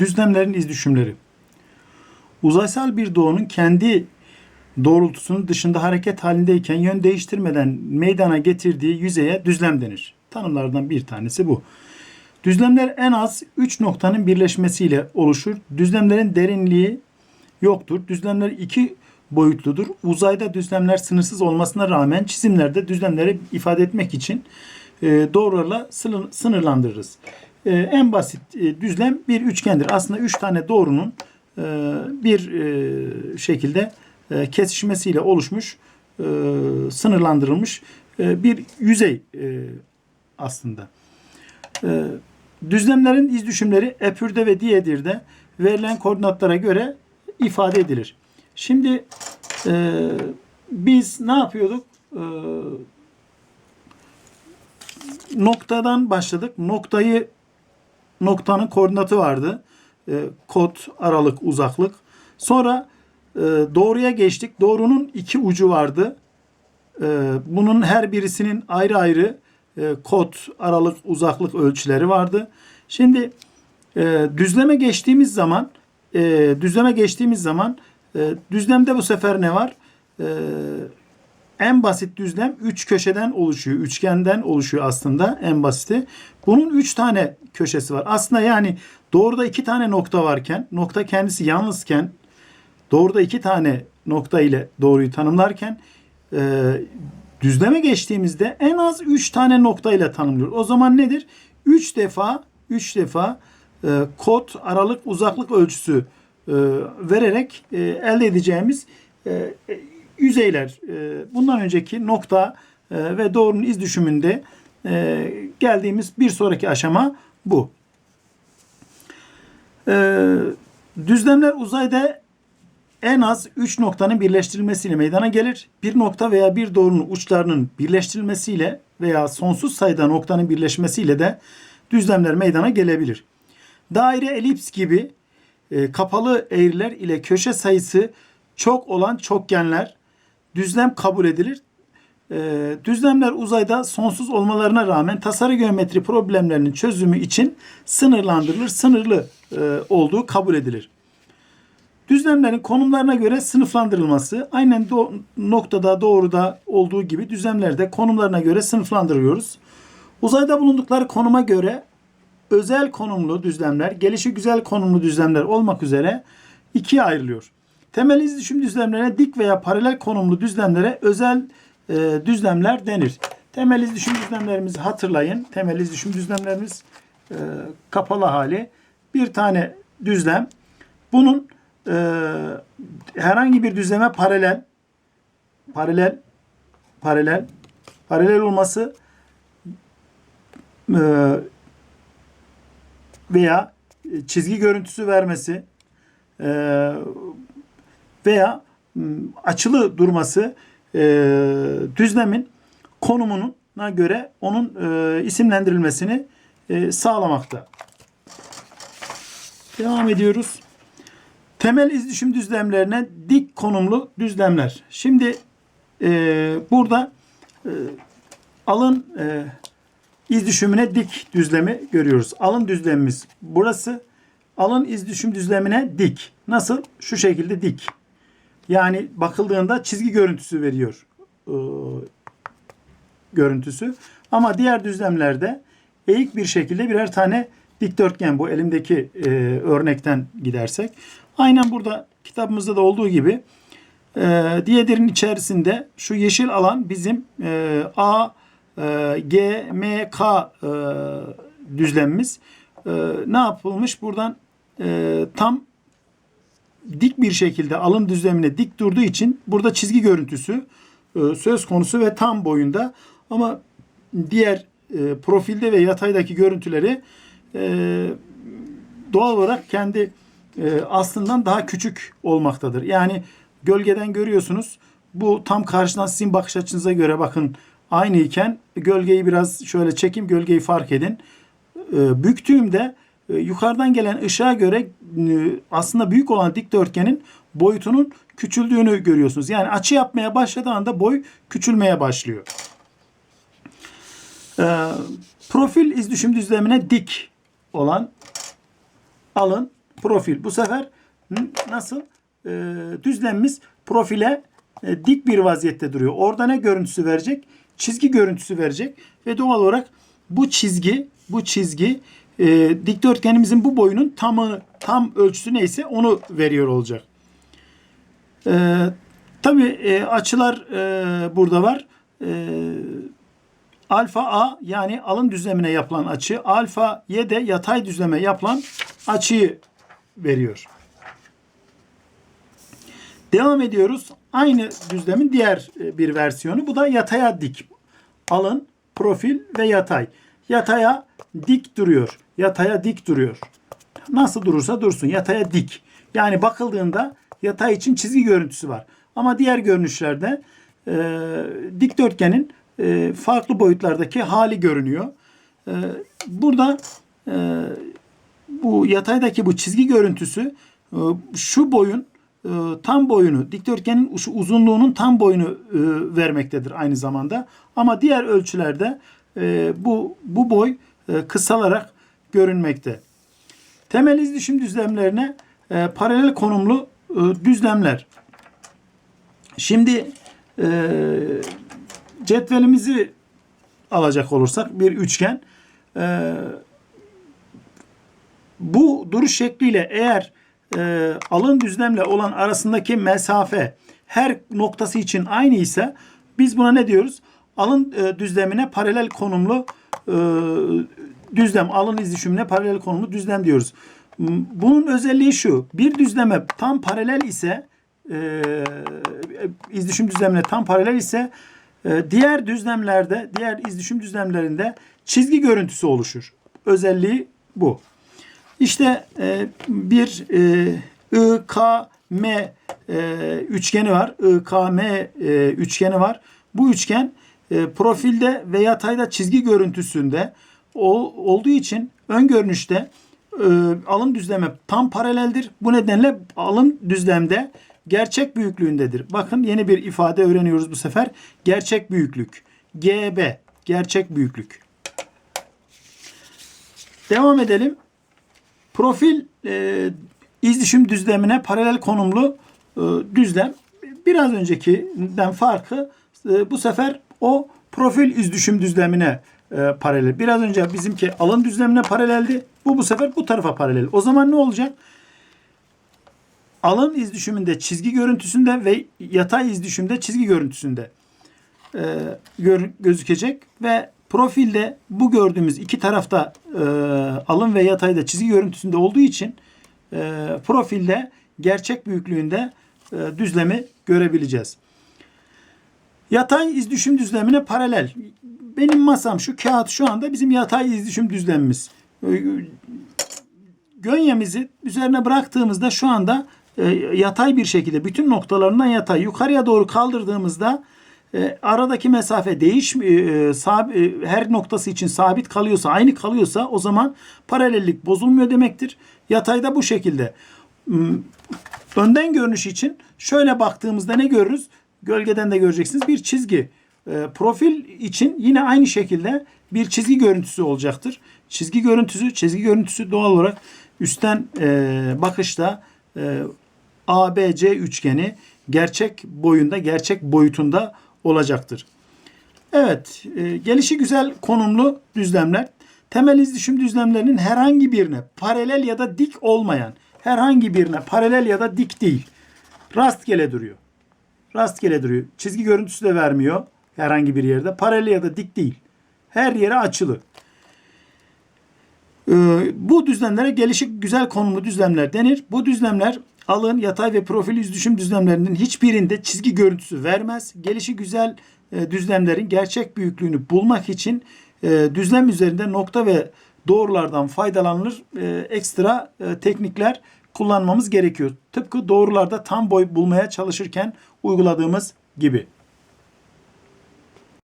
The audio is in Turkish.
Düzlemlerin iz düşümleri. Uzaysal bir doğunun kendi doğrultusunun dışında hareket halindeyken yön değiştirmeden meydana getirdiği yüzeye düzlem denir. Tanımlardan bir tanesi bu. Düzlemler en az 3 noktanın birleşmesiyle oluşur. Düzlemlerin derinliği yoktur. Düzlemler iki boyutludur. Uzayda düzlemler sınırsız olmasına rağmen çizimlerde düzlemleri ifade etmek için e, doğrularla sınır- sınırlandırırız. E, en basit e, düzlem bir üçgendir. Aslında üç tane doğrunun e, bir e, şekilde kesişmesiyle oluşmuş, sınırlandırılmış bir yüzey aslında. Düzlemlerin iz düşümleri epürde ve diyedirde verilen koordinatlara göre ifade edilir. Şimdi biz ne yapıyorduk? Noktadan başladık. Noktayı noktanın koordinatı vardı. E, kod, aralık, uzaklık. Sonra e, doğruya geçtik. Doğrunun iki ucu vardı. E, bunun her birisinin ayrı ayrı e, kod, aralık, uzaklık ölçüleri vardı. Şimdi e, düzleme geçtiğimiz zaman e, düzleme geçtiğimiz zaman e, düzlemde bu sefer ne var? E, en basit düzlem üç köşeden oluşuyor. Üçgenden oluşuyor aslında en basiti. Bunun üç tane köşesi var. Aslında yani doğruda iki tane nokta varken, nokta kendisi yalnızken, doğruda iki tane nokta ile doğruyu tanımlarken e, düzleme geçtiğimizde en az üç tane nokta ile tanımlıyor. O zaman nedir? Üç defa, üç defa e, kod, aralık, uzaklık ölçüsü e, vererek e, elde edeceğimiz e, yüzeyler. E, bundan önceki nokta e, ve doğrunun iz düşümünde e, geldiğimiz bir sonraki aşama bu. E, düzlemler uzayda en az 3 noktanın birleştirilmesiyle meydana gelir. Bir nokta veya bir doğrunun uçlarının birleştirilmesiyle veya sonsuz sayıda noktanın birleşmesiyle de düzlemler meydana gelebilir. Daire, elips gibi e, kapalı eğriler ile köşe sayısı çok olan çokgenler düzlem kabul edilir. E, düzlemler uzayda sonsuz olmalarına rağmen tasarı geometri problemlerinin çözümü için sınırlandırılır, sınırlı e, olduğu kabul edilir. Düzlemlerin konumlarına göre sınıflandırılması aynen do- noktada doğruda olduğu gibi düzlemlerde konumlarına göre sınıflandırıyoruz. Uzayda bulundukları konuma göre özel konumlu düzlemler, gelişi güzel konumlu düzlemler olmak üzere ikiye ayrılıyor. Temel iz düşüm düzlemlerine dik veya paralel konumlu düzlemlere özel e, düzlemler denir. Temel iz düşüm düzlemlerimizi hatırlayın. Temel iz düşüm düzlemlerimiz e, kapalı hali. Bir tane düzlem. Bunun e, herhangi bir düzleme paralel paralel paralel paralel olması e, veya çizgi görüntüsü vermesi e, veya m, açılı durması düzlemin konumuna göre onun e, isimlendirilmesini sağlamakta. Devam ediyoruz. Temel iz düşüm düzlemlerine dik konumlu düzlemler. Şimdi e, burada e, alın e, iz düşümüne dik düzlemi görüyoruz. Alın düzlemimiz burası. Alın iz düşüm düzlemine dik. Nasıl? Şu şekilde dik. Yani bakıldığında çizgi görüntüsü veriyor. e, görüntüsü. Ama diğer düzlemlerde eğik bir şekilde birer tane dikdörtgen bu elimdeki e, örnekten gidersek. Aynen burada kitabımızda da olduğu gibi e, diyedirin içerisinde şu yeşil alan bizim e, A, e, G, M, K e, düzlemimiz. E, ne yapılmış? Buradan e, tam dik bir şekilde alım düzlemine dik durduğu için burada çizgi görüntüsü e, söz konusu ve tam boyunda ama diğer e, profilde ve yataydaki görüntüleri e, doğal olarak kendi aslından daha küçük olmaktadır. Yani gölgeden görüyorsunuz bu tam karşıdan sizin bakış açınıza göre bakın aynı iken gölgeyi biraz şöyle çekim gölgeyi fark edin. Büktüğümde yukarıdan gelen ışığa göre e, aslında büyük olan dikdörtgenin boyutunun küçüldüğünü görüyorsunuz. Yani açı yapmaya başladığı anda boy küçülmeye başlıyor. E, profil iz düşüm düzlemine dik olan alın profil. Bu sefer nasıl? Ee, düzlemimiz profile e, dik bir vaziyette duruyor. Orada ne görüntüsü verecek? Çizgi görüntüsü verecek ve doğal olarak bu çizgi bu çizgi e, dikdörtgenimizin bu boyunun tamı tam ölçüsü neyse onu veriyor olacak. Ee, tabii e, açılar e, burada var. E, alfa A yani alın düzlemine yapılan açı, alfa Y de yatay düzleme yapılan açıyı veriyor. Devam ediyoruz. Aynı düzlemin diğer e, bir versiyonu. Bu da yataya dik. Alın, profil ve yatay. Yataya dik duruyor. Yataya dik duruyor. Nasıl durursa dursun. Yataya dik. Yani bakıldığında yatay için çizgi görüntüsü var. Ama diğer görünüşlerde e, dikdörtgenin e, farklı boyutlardaki hali görünüyor. E, burada e, bu yataydaki bu çizgi görüntüsü e, şu boyun e, tam boyunu, dikdörtgenin şu uzunluğunun tam boyunu e, vermektedir aynı zamanda. Ama diğer ölçülerde e, bu bu boy e, kısalarak görünmekte. Temel izdüşüm düzlemlerine e, paralel konumlu e, düzlemler. Şimdi e, cetvelimizi alacak olursak bir üçgen e, bu duruş şekliyle eğer e, alın düzlemle olan arasındaki mesafe her noktası için aynı ise biz buna ne diyoruz? Alın e, düzlemine paralel konumlu e, düzlem, alın izdüşümüne paralel konumlu düzlem diyoruz. Bunun özelliği şu. Bir düzleme tam paralel ise e, izdüşüm düzlemine tam paralel ise e, diğer düzlemlerde, diğer izdüşüm düzlemlerinde çizgi görüntüsü oluşur. Özelliği bu. İşte e, bir e, IKM e, üçgeni var. IKM e, üçgeni var. Bu üçgen e, profilde ve yatayda çizgi görüntüsünde ol- olduğu için ön görünüşte e, alın düzleme tam paraleldir. Bu nedenle alın düzlemde gerçek büyüklüğündedir. Bakın yeni bir ifade öğreniyoruz bu sefer. Gerçek büyüklük. GB. Gerçek büyüklük. Devam edelim. Profil e, izdüşüm düzlemine paralel konumlu e, düzlem. Biraz öncekinden farkı e, bu sefer o profil izdüşüm düzlemine e, paralel. Biraz önce bizimki alın düzlemine paraleldi. Bu bu sefer bu tarafa paralel. O zaman ne olacak? Alın izdüşümünde çizgi görüntüsünde ve yatay izdüşümde çizgi görüntüsünde e, gör- gözükecek ve profilde bu gördüğümüz iki tarafta e, alın ve yatayda çizgi görüntüsünde olduğu için e, profilde gerçek büyüklüğünde e, düzlemi görebileceğiz. Yatay izdüşüm düzlemine paralel. Benim masam şu kağıt şu anda bizim yatay izdüşüm düzlemimiz. E, Gönyemizi üzerine bıraktığımızda şu anda e, yatay bir şekilde bütün noktalarından yatay yukarıya doğru kaldırdığımızda e, aradaki mesafe değiş e, sab- her noktası için sabit kalıyorsa aynı kalıyorsa o zaman paralellik bozulmuyor demektir. Yatayda bu şekilde. Hmm, Önden görünüş için şöyle baktığımızda ne görürüz? Gölgeden de göreceksiniz bir çizgi. E, profil için yine aynı şekilde bir çizgi görüntüsü olacaktır. Çizgi görüntüsü, çizgi görüntüsü doğal olarak üstten e, bakışta e, ABC üçgeni gerçek boyunda, gerçek boyutunda olacaktır. Evet, gelişi güzel konumlu düzlemler. Temel izdüşüm düzlemlerinin herhangi birine paralel ya da dik olmayan, herhangi birine paralel ya da dik değil. Rastgele duruyor. Rastgele duruyor. Çizgi görüntüsü de vermiyor herhangi bir yerde. Paralel ya da dik değil. Her yere açılı. Ee, bu düzlemlere gelişik güzel konumlu düzlemler denir. Bu düzlemler alın, yatay ve profil izdüşüm düzlemlerinin hiçbirinde çizgi görüntüsü vermez. Gelişi güzel e, düzlemlerin gerçek büyüklüğünü bulmak için e, düzlem üzerinde nokta ve doğrulardan faydalanılır. E, ekstra e, teknikler kullanmamız gerekiyor. Tıpkı doğrularda tam boy bulmaya çalışırken uyguladığımız gibi.